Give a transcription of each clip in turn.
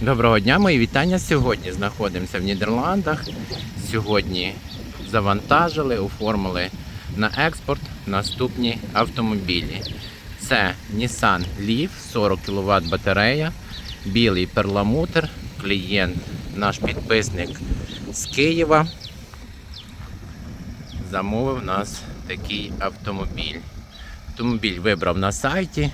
Доброго дня, мої вітання. Сьогодні знаходимося в Нідерландах. Сьогодні завантажили, оформили на експорт наступні автомобілі. Це Nissan Leaf, 40 кВт батарея, білий перламутр, клієнт, наш підписник з Києва. Замовив нас такий автомобіль. Автомобіль вибрав на сайті.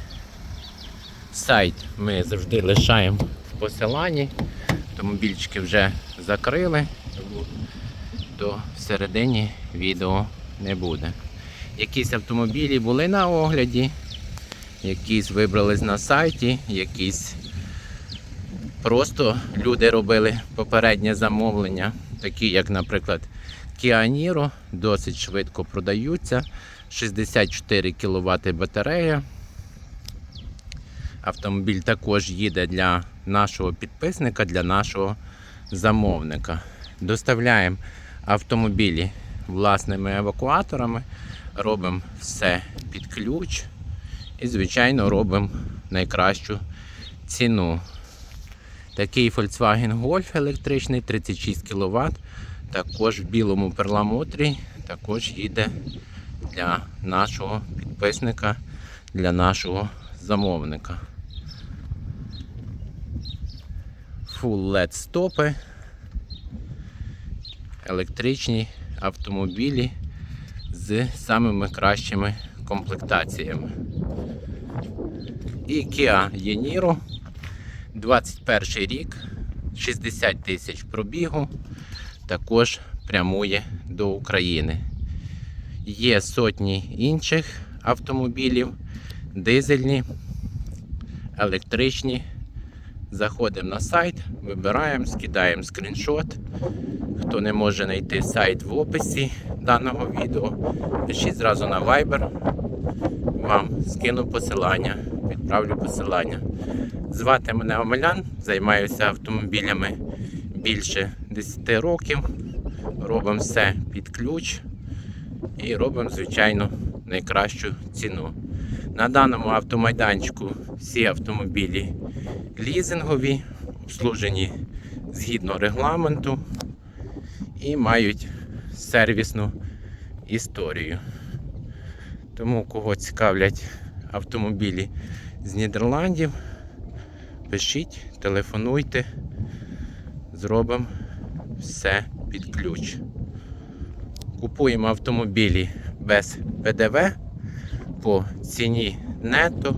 Сайт ми завжди лишаємо посиланні. Автомобільчики вже закрили, то всередині відео не буде. Якісь автомобілі були на огляді, якісь вибрались на сайті, якісь просто люди робили попереднє замовлення, такі як, наприклад, Kia Niro, досить швидко продаються. 64 кВт батарея. Автомобіль також їде для нашого підписника, для нашого замовника. Доставляємо автомобілі власними евакуаторами, робимо все під ключ і, звичайно, робимо найкращу ціну. Такий Volkswagen Golf електричний 36 кВт, також в білому перламутрі, також їде для нашого підписника, для нашого замовника. Full LED стопи, електричні автомобілі з самими кращими комплектаціями. І Kia Yeniro 21 рік, 60 тисяч пробігу, також прямує до України. Є сотні інших автомобілів, дизельні, електричні. Заходимо на сайт, вибираємо, скидаємо скріншот. Хто не може знайти сайт в описі даного відео, пишіть зразу на Viber. Вам скину посилання, відправлю посилання. Звати мене Омелян, займаюся автомобілями більше 10 років. Робимо все під ключ і робимо, звичайно, найкращу ціну. На даному автомайданчику всі автомобілі лізингові, обслужені згідно регламенту і мають сервісну історію. Тому кого цікавлять автомобілі з Нідерландів, пишіть, телефонуйте, зробимо все під ключ. Купуємо автомобілі без ПДВ по ціні нетто.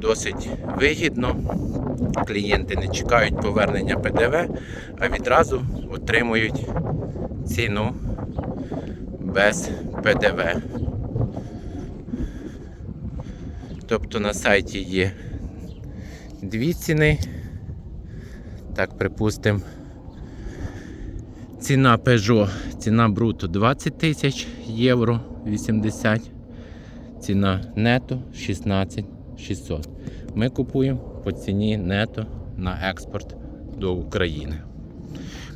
Досить вигідно. Клієнти не чекають повернення ПДВ, а відразу отримують ціну без ПДВ. Тобто на сайті є дві ціни. Так, припустимо, ціна Peugeot, ціна бруто 20 тисяч євро 80, ціна нето 16 600. Ми купуємо по ціні нето на експорт до України.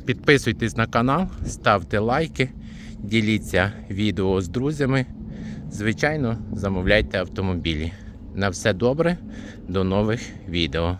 Підписуйтесь на канал, ставте лайки, діліться відео з друзями. Звичайно, замовляйте автомобілі. На все добре, до нових відео.